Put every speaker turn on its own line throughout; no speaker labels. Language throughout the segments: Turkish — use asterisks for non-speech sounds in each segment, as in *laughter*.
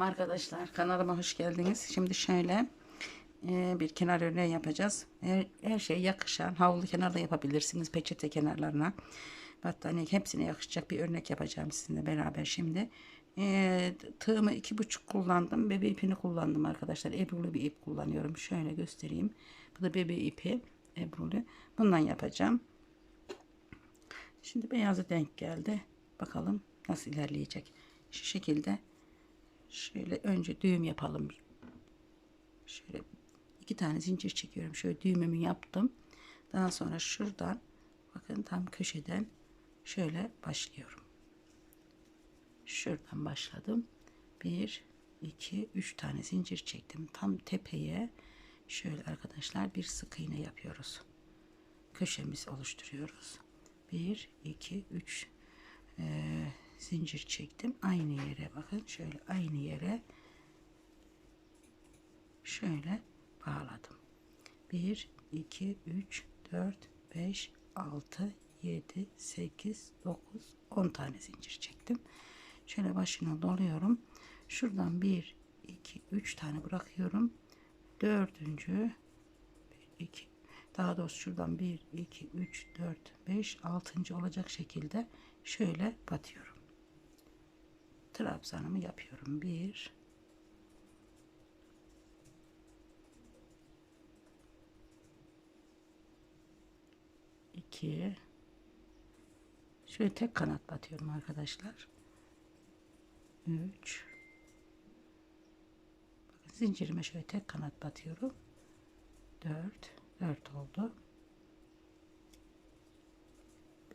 Arkadaşlar kanalıma hoş geldiniz. Şimdi şöyle e, bir kenar örneği yapacağız. Her, her şey yakışan havlu kenarda yapabilirsiniz. Peçete kenarlarına. Battaniye hepsine yakışacak bir örnek yapacağım sizinle beraber şimdi. E, tığımı iki buçuk kullandım. Bebe ipini kullandım arkadaşlar. Ebrulu bir ip kullanıyorum. Şöyle göstereyim. Bu da bebe ipi. Ebrulu. Bundan yapacağım. Şimdi beyazı denk geldi. Bakalım nasıl ilerleyecek. Şu şekilde Şöyle önce düğüm yapalım. Şöyle iki tane zincir çekiyorum. Şöyle düğümümü yaptım. Daha sonra şuradan bakın tam köşeden şöyle başlıyorum. Şuradan başladım. Bir, iki, üç tane zincir çektim. Tam tepeye şöyle arkadaşlar bir sık iğne yapıyoruz. Köşemizi oluşturuyoruz. Bir, iki, üç. Ee, zincir çektim. Aynı yere bakın. Şöyle aynı yere şöyle bağladım. 1 2 3 4 5 6 7 8 9 10 tane zincir çektim. Şöyle başına doluyorum. Şuradan 1 2 3 tane bırakıyorum. Dördüncü 1 2 daha doğrusu şuradan 1 2 3 4 5 6. olacak şekilde şöyle batıyorum trabzanımı yapıyorum. Bir, iki, şöyle tek kanat batıyorum arkadaşlar. Üç, bakın zincirime şöyle tek kanat batıyorum. Dört, dört oldu.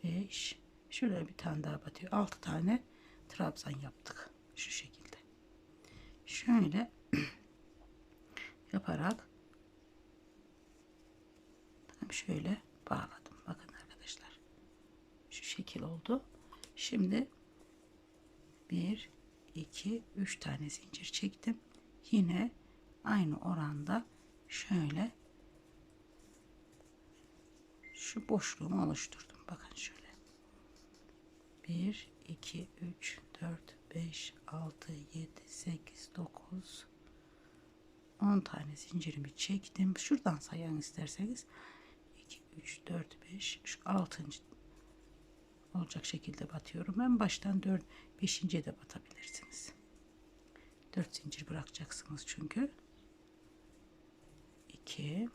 Beş, şöyle bir tane daha batıyor. Altı tane trabzan yaptık. Şu şekilde. Şöyle *clears throat* yaparak tam şöyle bağladım. Bakın arkadaşlar. Şu şekil oldu. Şimdi bir, iki, üç tane zincir çektim. Yine aynı oranda şöyle şu boşluğumu oluşturdum. Bakın şöyle. 1 2 3 4 5 6 7 8 9 10 tane zincirimi çektim. Şuradan sayan isterseniz 2 3 4 5 şu 6. olacak şekilde batıyorum. Ben baştan 4 5. de batabilirsiniz. 4 zincir bırakacaksınız çünkü. 2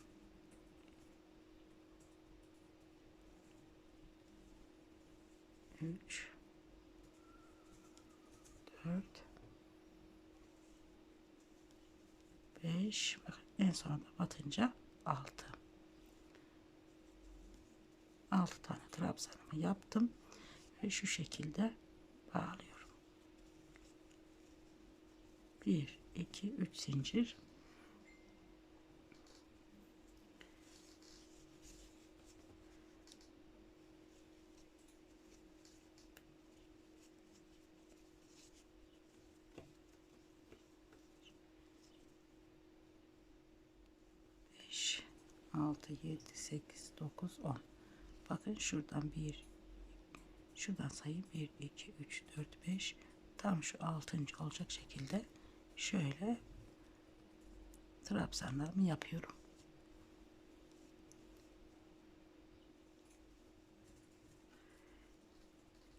3 4 5 bakın en sonunda batınca 6 6 tane trabzanımı yaptım ve şu şekilde bağlıyorum. 1 2 3 zincir beş, altı, yedi, sekiz, dokuz, on. Bakın şuradan bir, şuradan sayayım. Bir, iki, üç, dört, beş. Tam şu altıncı olacak şekilde şöyle trabzanlarımı yapıyorum.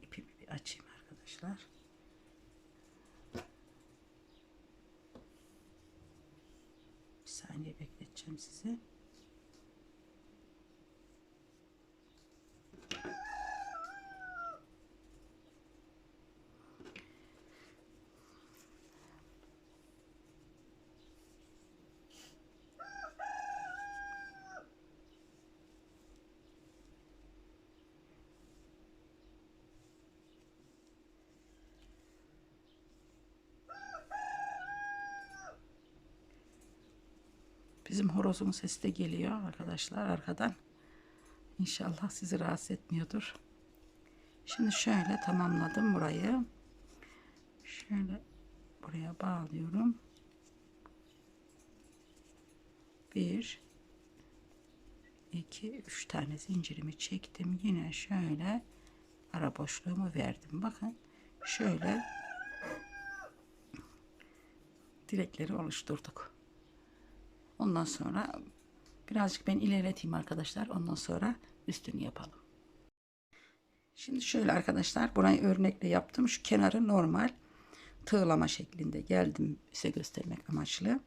İpimi bir açayım arkadaşlar. Bir saniye bekleteceğim Bizim horozun sesi de geliyor arkadaşlar arkadan. İnşallah sizi rahatsız etmiyordur. Şimdi şöyle tamamladım burayı. Şöyle buraya bağlıyorum. Bir, iki, üç tane zincirimi çektim. Yine şöyle ara boşluğumu verdim. Bakın şöyle direkleri oluşturduk. Ondan sonra birazcık ben ilerleteyim arkadaşlar. Ondan sonra üstünü yapalım. Şimdi şöyle arkadaşlar burayı örnekle yaptım. Şu kenarı normal tığlama şeklinde geldim size göstermek amaçlı.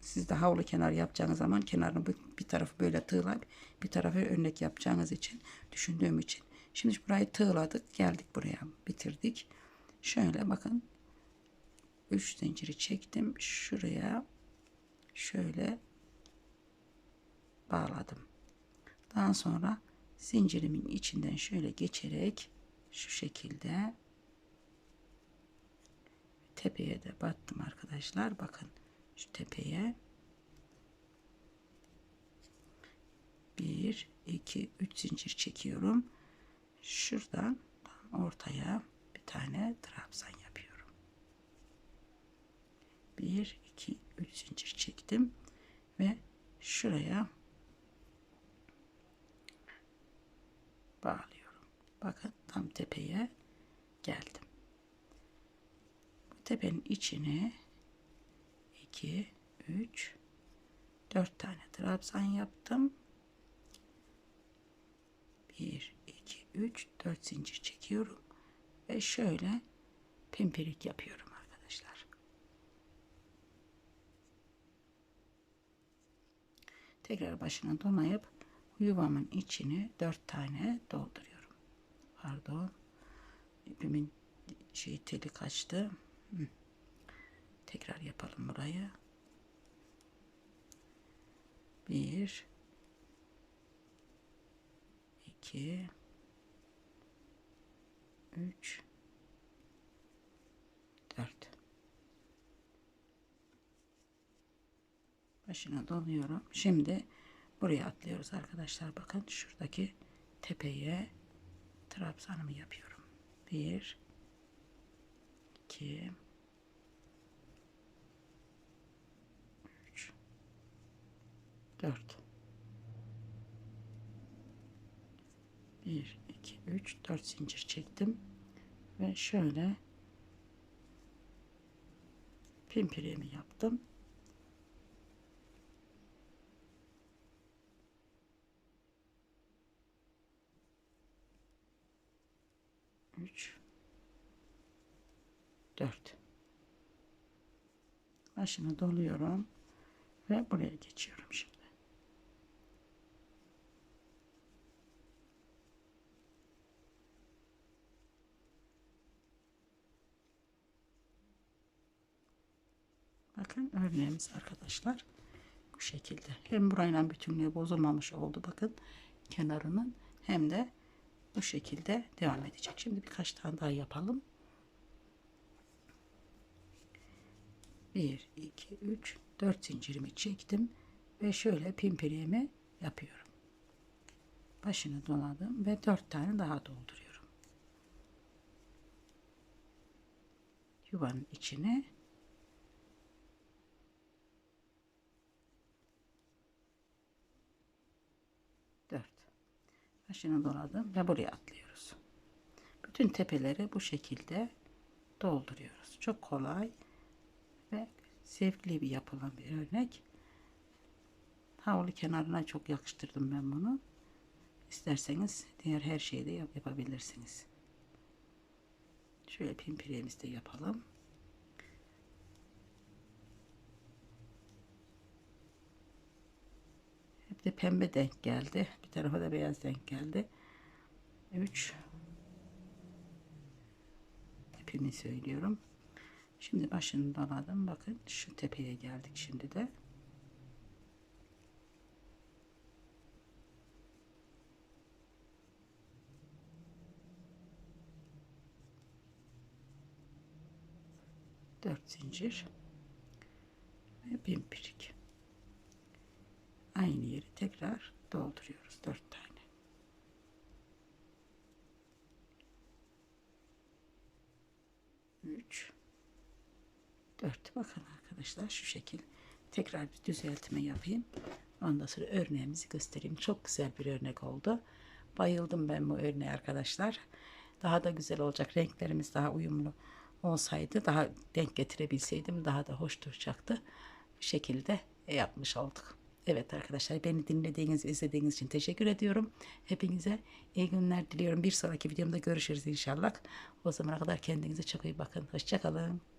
Siz de havlu kenar yapacağınız zaman kenarını bir, tarafı böyle tığlayıp bir tarafı örnek yapacağınız için düşündüğüm için. Şimdi burayı tığladık geldik buraya bitirdik. Şöyle bakın 3 zinciri çektim şuraya şöyle bağladım. Daha sonra zincirimin içinden şöyle geçerek şu şekilde tepeye de battım arkadaşlar. Bakın şu tepeye 1 2 3 zincir çekiyorum. Şuradan ortaya bir tane trabzan yapıyorum. 1 2 3 zincir çektim ve şuraya bağlıyorum. Bakın tam tepeye geldim. Bu tepenin içine 2 3 4 tane trabzan yaptım. 1 2 3 4 zincir çekiyorum ve şöyle pimpirik yapıyorum arkadaşlar. Tekrar başına donayıp yuvamın içini 4 tane dolduruyorum. Pardon. İpimin şey teli kaçtı. Hı. Tekrar yapalım burayı. Bir, iki, üç, dört. Başına doluyorum. Şimdi buraya atlıyoruz arkadaşlar. Bakın şuradaki tepeye trabzanımı yapıyorum. Bir, iki, 4 1 2 3 4 zincir çektim ve şöyle pimpirimi yaptım üç dört başını doluyorum ve buraya geçiyorum şimdi Bakın örneğimiz arkadaşlar. Bu şekilde. Hem burayla bütünlüğü bozulmamış oldu. Bakın kenarının hem de bu şekilde devam edecek. Şimdi birkaç tane daha yapalım. 1, 2, 3, 4 zincirimi çektim. Ve şöyle pimpiriğimi yapıyorum. Başını doladım ve 4 tane daha dolduruyorum. Yuvanın içine 4 başını doladım ve buraya atlıyoruz. Bütün tepeleri bu şekilde dolduruyoruz. Çok kolay ve zevkli bir yapılan bir örnek. Havlu kenarına çok yakıştırdım ben bunu. İsterseniz diğer her şeyi de yapabilirsiniz. Şöyle pimpiremizi de yapalım De pembe denk geldi. Bir tarafa da beyaz denk geldi. 3 ipimi söylüyorum. Şimdi başını doladım. Bakın şu tepeye geldik şimdi de. Dört zincir ve pimpirlik aynı yeri tekrar dolduruyoruz. Dört tane. Üç. Dört. Bakın arkadaşlar şu şekil. Tekrar bir düzeltme yapayım. Ondan sonra örneğimizi göstereyim. Çok güzel bir örnek oldu. Bayıldım ben bu örneğe arkadaşlar. Daha da güzel olacak. Renklerimiz daha uyumlu olsaydı daha denk getirebilseydim daha da hoş duracaktı. Bu şekilde yapmış olduk. Evet arkadaşlar beni dinlediğiniz, izlediğiniz için teşekkür ediyorum. Hepinize iyi günler diliyorum. Bir sonraki videomda görüşürüz inşallah. O zamana kadar kendinize çok iyi bakın. Hoşçakalın.